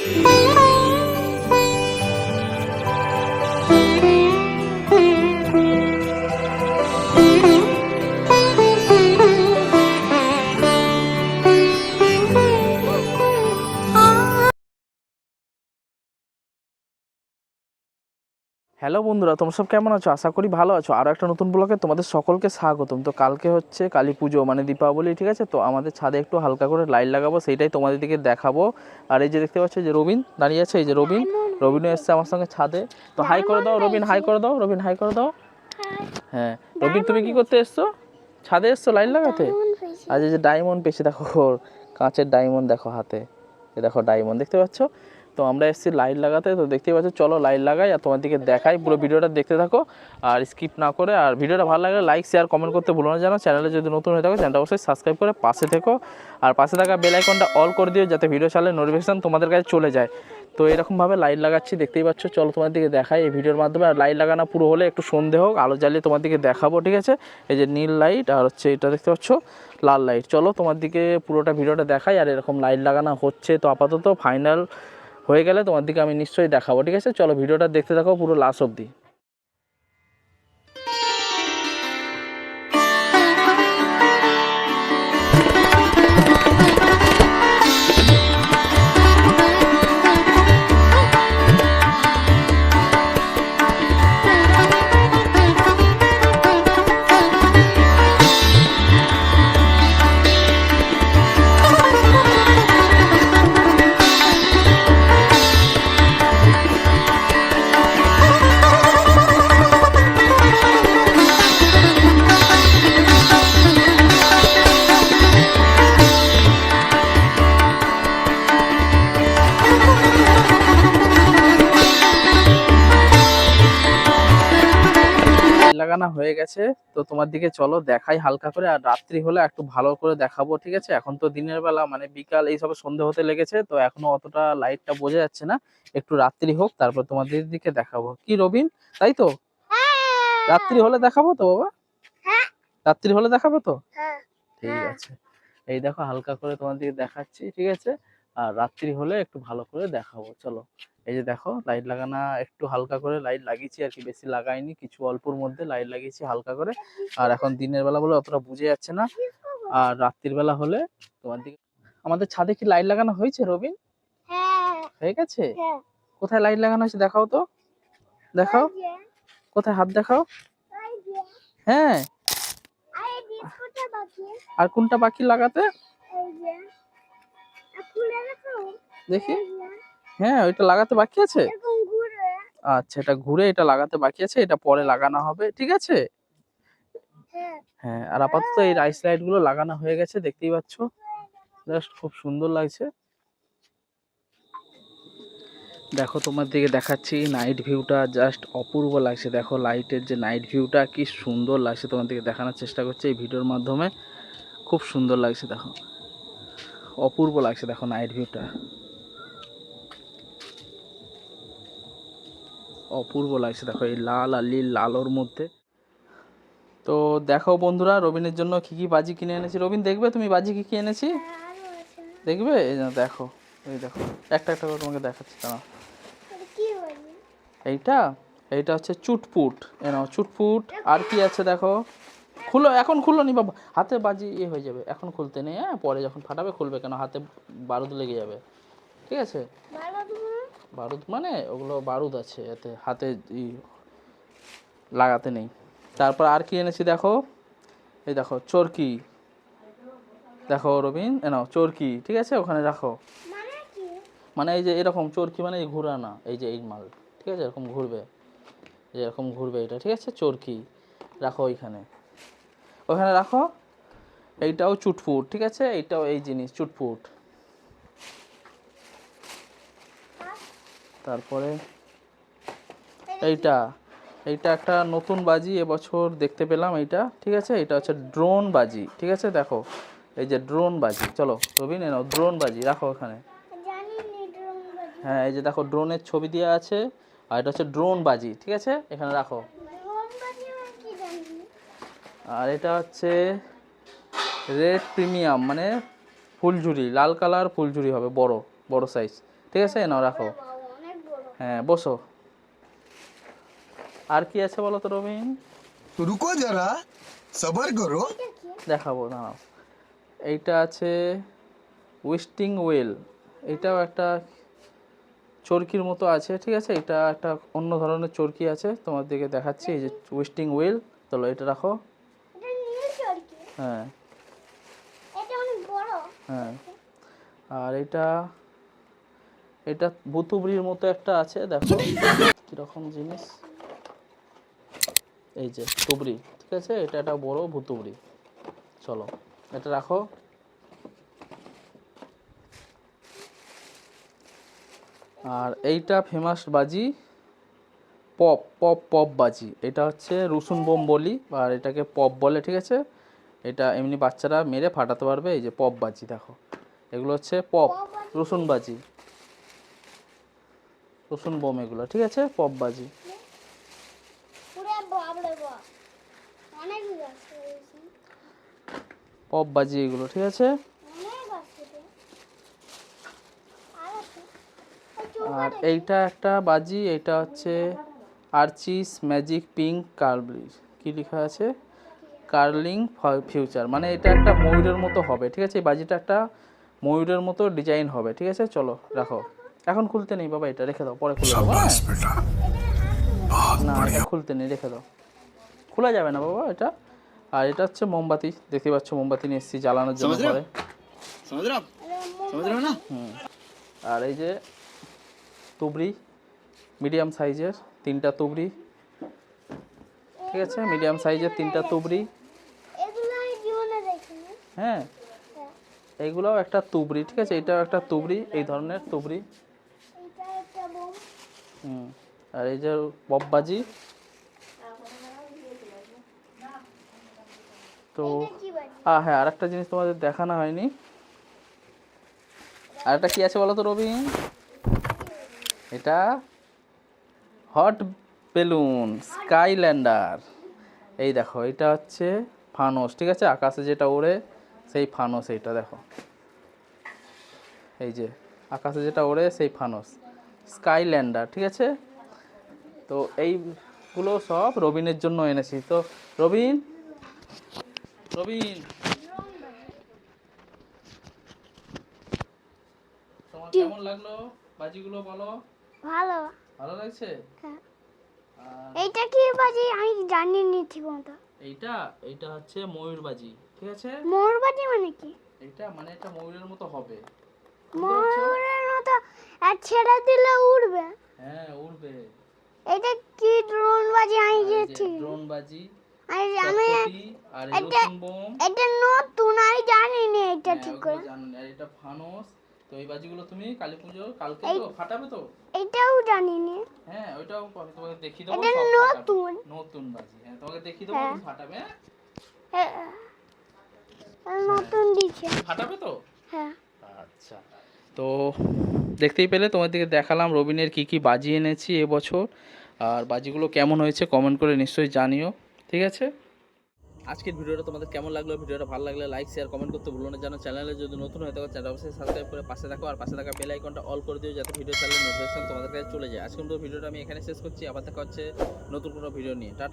欢。হ্যালো বন্ধুরা, তোমরা সব কেমন আছো? আশা করি ভালো আছো। আরও একটা নতুন ব্লগে তোমাদের সকলকে স্বাগতম। তো কালকে হচ্ছে কালী পুজো মানে দীপাবলি, ঠিক আছে? তো আমাদের ছাদে একটু হালকা করে লাইট লাগাবো, সেইটাই তোমাদের দিকে দেখাবো। আর এই যে দেখতে পাচ্ছ যে রবিন দাঁড়িয়ে আছে, এই যে রবিন। রবিনও এসছে আমার সঙ্গে ছাদে। তো হাই করে দাও রবিন, হাই করে দাও, রবিন, হাই করে দাও। হ্যাঁ রবিন, তুমি কি করতে এসছো? ছাদে এসছো লাইট লাগাতে? আর এই যে ডায়মন্ড পেয়েছে, দেখো, কাঁচের ডায়মন্ড দেখো হাতে। দেখো ডায়মন্ড, দেখতে পাচ্ছ? তো আমরা এসেছি লাইট লাগাতে, তো দেখতেই পাচ্ছ, চলো লাইট লাগাই আর তোমার দিকে দেখাই, পুরো ভিডিওটা দেখতে থাকো আর স্কিপ না করে। আর ভিডিওটা ভালো লাগলে লাইক শেয়ার কমেন্ট করতে ভুলো না জানো। চ্যানেলে যদি নতুন হয়ে থাকো চ্যানেলটা অবশ্যই সাবস্ক্রাইব করে পাশে থেকো। আর পাশে থাকা বেল আইকনটা অল করে দিও যাতে ভিডিও চালে নোটিফিকেশন তোমাদের কাছে চলে যায়। তো এরকমভাবে লাইট লাগাচ্ছি, দেখতেই পাচ্ছ, চলো তোমার দিকে দেখাই এই ভিডিওর মাধ্যমে। আর লাইট লাগানো পুরো হলে একটু সন্ধে হোক, আলো জ্বালিয়ে তোমার দিকে দেখাবো, ঠিক আছে? এই যে নীল লাইট আর হচ্ছে এটা দেখতে পাচ্ছ, লাল লাইট চলো তোমার দিকে পুরোটা ভিডিওটা দেখাই, আর এরকম লাইট লাগানো হচ্ছে। তো আপাতত ফাইনাল হয়ে গেলে তোমার দিকে আমি নিশ্চয়ই দেখাবো, ঠিক আছে? চলো ভিডিওটা দেখতে থাকো, পুরো লাস্ট অবধি। লাগানো হয়ে গেছে। তো তোমার দিকে চলো দেখাই হালকা করে। আর রাত্রি হলে একটু ভালো করে দেখাবো ঠিক আছে? এখন তো দিনের বেলা মানে বিকাল এই সব সন্ধে হতে লেগেছে। তো এখনও অতটা লাইটটা বোঝা যাচ্ছে না। একটু রাত্রি হোক তারপর তোমাদের দিকে দেখাবো। কি রবিন? তাই তো? রাত্রি হলে দেখাবো তো বাবা? হ্যাঁ। রাত্রি হলে দেখাবো তো? ঠিক হ্যাঁ। আছে। এই দেখো হালকা করে তোমার দিকে দেখাচ্ছি ঠিক আছে? আর রাত্রি হলে একটু ভালো করে দেখাবো চলো। এই যে দেখো লাইট লাগানো একটু হালকা করে লাইট লাগিয়েছি আর কি বেশি লাগাইনি কিছু অল্পর মধ্যে লাইট লাগিয়েছি হালকা করে। আর এখন দিনের বেলা বলে অতটা বুঝে যাচ্ছে না। আর রাত্রির বেলা হলে তোমার দিকে আমাদের ছাদে কি লাইট লাগানো হয়েছে রবিন? হ্যাঁ। হয়ে গেছে? হ্যাঁ। কোথায় লাইট লাগানো হয়েছে দেখাও তো। দেখাও। কোথায় হাত দেখাও। হ্যাঁ। আরে কোনটা বাকি লাগাতে? দেখি। হ্যাঁ ওইটা লাগাতে বাকি আছে? আচ্ছা এটা ঘুরে এটা লাগাতে বাকি আছে এটা পরে লাগানো হবে ঠিক আছে? হ্যাঁ। হ্যাঁ আর আপাতত এই রাইস লাইটগুলো লাগানো হয়ে গেছে দেখতেই পাচ্ছ। জাস্ট খুব সুন্দর লাগছে। দেখো তোমার দিকে দেখাচ্ছি নাইট ভিউটা জাস্ট অপূর্ব লাগছে। দেখো লাইটের যে নাইট ভিউটা কি সুন্দর লাগছে তোমার দিকে দেখানোর চেষ্টা করছি এই ভিডিওর মাধ্যমে। খুব সুন্দর লাগছে দেখো। অপূর্ব লাগছে, দেখো নাইট ভিউটা অপূর্ব লাগছে, দেখো এই লাল আর নীল লালোর মধ্যে। তো দেখো বন্ধুরা, রবিনের জন্য কি কি বাজি কিনে এনেছি। রবিন, দেখবে তুমি বাজি কি কি এনেছি? দেখবে? এই যে দেখো, এই দেখো, একটা একটা করে তোমাকে দেখাচ্ছি বলি এইটা? এইটা হচ্ছে চুটপুট। এ নাও, চুটপুট। আর কি আছে দেখো? খুলো এখন খুলো নি বাবা। হাতে বাজি ইয়ে হয়ে যাবে এখন খুলতে নেই হ্যাঁ? পরে যখন ফাটাবে খুলবে কেন? হাতে বারুদ লেগে যাবে। ঠিক আছে? বারুদ মানে? ওগুলো বারুদ আছে এতে হাতে লাগাতে নেই। তারপর আর কি এনেছি দেখো? এই দেখো চরকি। দেখো রবিন এ নাও চরকি ঠিক আছে? ওখানে রাখো। মানে মানে এই যে এরকম চরকি মানে এই ঘোরা না এই যে এই মাল ঠিক আছে? এরকম ঘুরবে এই এরকম ঘুরবে এটা ঠিক আছে? চরকি রাখো ওইখানে। ওখানে রাখো। এইটাও চুটফুট ঠিক আছে? এইটাও এই জিনিস চুটফুট। তারপরে এইটা এইটা একটা নতুন বাজি এবছর দেখতে পেলাম এইটা ঠিক আছে? এটা হচ্ছে ড্রোন বাজি ঠিক আছে? দেখো এই যে ড্রোন বাজি চলো রবিন নাও ড্রোন বাজি রাখো ওখানে। জানি নি ড্রোন বাজি। হ্যাঁ এই যে দেখো ড্রোনের ছবি দেওয়া আছে আর এটা হচ্ছে ড্রোন বাজি ঠিক আছে? এখানে রাখো ড্রোন বাজি আমি কি জানি আর এটা হচ্ছে রেড প্রিমিয়াম মানে ফুলঝুরি লাল কালার ফুলঝুরি হবে বড় বড় সাইজ ঠিক আছে? নাও রাখো। হ্যাঁ বসো। আর কি আছে বলো তো রবিন? রুকো যারা সবার করো। দেখাবো দাঁড়াও। এইটা আছে ওয়েস্টিং ওয়েল এটাও একটা চরকির মতো আছে ঠিক আছে? এটা একটা অন্য ধরনের চরকি আছে তোমার দিকে দেখাচ্ছি এই যে ওয়েস্টিং ওয়েল চলো এটা রাখো। হ্যাঁ। হ্যাঁ। আর এটা এটা বুতুবরির মতো একটা আছে দেখো। কীরকম জিনিস। এই যে তুবরি ঠিক আছে? এটা একটা বড় ভুতুবরি চলো এটা রাখো। আর এইটা ফেমাস বাজি পপ পপ পপ বাজি। এটা হচ্ছে রসুন বোম বলি আর এটাকে পপ বলে ঠিক আছে? এটা এমনি বাচ্চারা মেরে ফাটাতে পারবে এই যে পপ বাজি দেখো। এগুলো হচ্ছে পপ রসুন বাজি। রসুন বোম এগুলো ঠিক আছে? পপ বাজি। পপ বাজি এগুলো ঠিক আছে? আর এইটা একটা বাজি এটা হচ্ছে আর্চিস ম্যাজিক পিঙ্ক কার্বলি কি লেখা আছে? কার্লিং ফিউচার মানে এটা একটা ময়ূরের মতো হবে ঠিক আছে? এই বাজিটা একটা ময়ূরের মতো ডিজাইন হবে ঠিক আছে? চলো রাখো। এখন খুলতে নেই বাবা এটা রেখে দাও পরে খুলে দেবো হ্যাঁ? না এটা খুলতে নেই রেখে দাও। খোলা যাবে না বাবা এটা? আর এটা হচ্ছে মোমবাতি দেখতে পাচ্ছ মোমবাতি নিয়ে এসেছি জ্বালানোর জন্য করে আর এই যে তুবড়ি মিডিয়াম সাইজের তিনটা তুবড়ি ঠিক আছে? মিডিয়াম সাইজের তিনটা তুবড়ি। হ্যাঁ। এইগুলোও একটা তুবড়ি, ঠিক আছে? এটাও একটা তুবড়ি, এই ধরনের তুবড়ি। একটা হুম, আর এই যে বববাজি তো, আ হ্যাঁ আরেকটা জিনিস তোমাদের দেখানো হয়নি। আরেকটা কি আছে বলো তো রবিন এটা হট বেলুন, স্কাইল্যান্ডার। এই দেখো, এটা হচ্ছে ফানস, ঠিক আছে? আকাশে যেটা ওড়ে সেই ফানস এইটা দেখো। এই যে আকাশে যেটা ওড়ে সেই ফানস। স্কাইল্যান্ডার ঠিক আছে? তো এইগুলো সব রবিনের জন্য এনেছি। তো রবিন রবিন। তোমার কেমন লাগল? বাজিগুলো বলো। ভালো। ভালো লাগছে? হ্যাঁ। এইটা কি বাজি? আমি জানি নি ঠিক মতো এইটা এইটা হচ্ছে ময়ূর বাজি। ঠিক আছে? মানে কি? এইটা মানে এটা ময়ূরের মতো হবে। ময়ূরের মতো আর ছেড়ে দিলে উড়বে। হ্যাঁ উড়বে। এটা কি ড্রোন বাজি আমি গেছি। ড্রোন বাজি আমি এটা- এটা নতুন আমি জানি নি এটা হ্যাঁ, ঠিক করে। আর এটা ফানস। তো এই বাজিগুলো তুমি কালী পুজো কালকে তো ফাটাবে তো? এটাও জানি নি হ্যাঁ ওইটাও আমি তোমাকে দেখিয়ে দেবো এটা নতুন। নতুন বাজি। হ্যাঁ তোমাকে দেখিয়ে দেবো হ্যাঁ। ফাটাবে হ্যাঁ? নতুন দিচ্ছে। ফাটাবে তো? হ্যাঁ। আচ্ছা। তো দেখতেই পেলে তোমার দিকে দেখালাম রবিনের কি কি বাজি এনেছি এবছর। আর বাজিগুলো কেমন হয়েছে কমেন্ট করে নিশ্চয়ই জানিও ঠিক আছে? আজকের ভিডিওটা তোমাদের কেমন লাগল? ভিডিওটা ভালো লাগলে লাইক শেয়ার কমেন্ট করতে ভুলো না। জানো চ্যানেলে যদি নতুন হয়ে থাকো চ্যানেল অবশ্যই সাবস্ক্রাইব করে পাশে থাকো। আর পাশে থাকা বেল আইকনটা অল করে দিও যাতে ভিডিও চালিয়ে নোটিফিকেশন তোমাদের কাছে চলে যায়। আজকের মতো ভিডিওটা আমি এখানে শেষ করছি। আবার দেখা হচ্ছে নতুন কোনো ভিডিও নিয়ে। টাটা।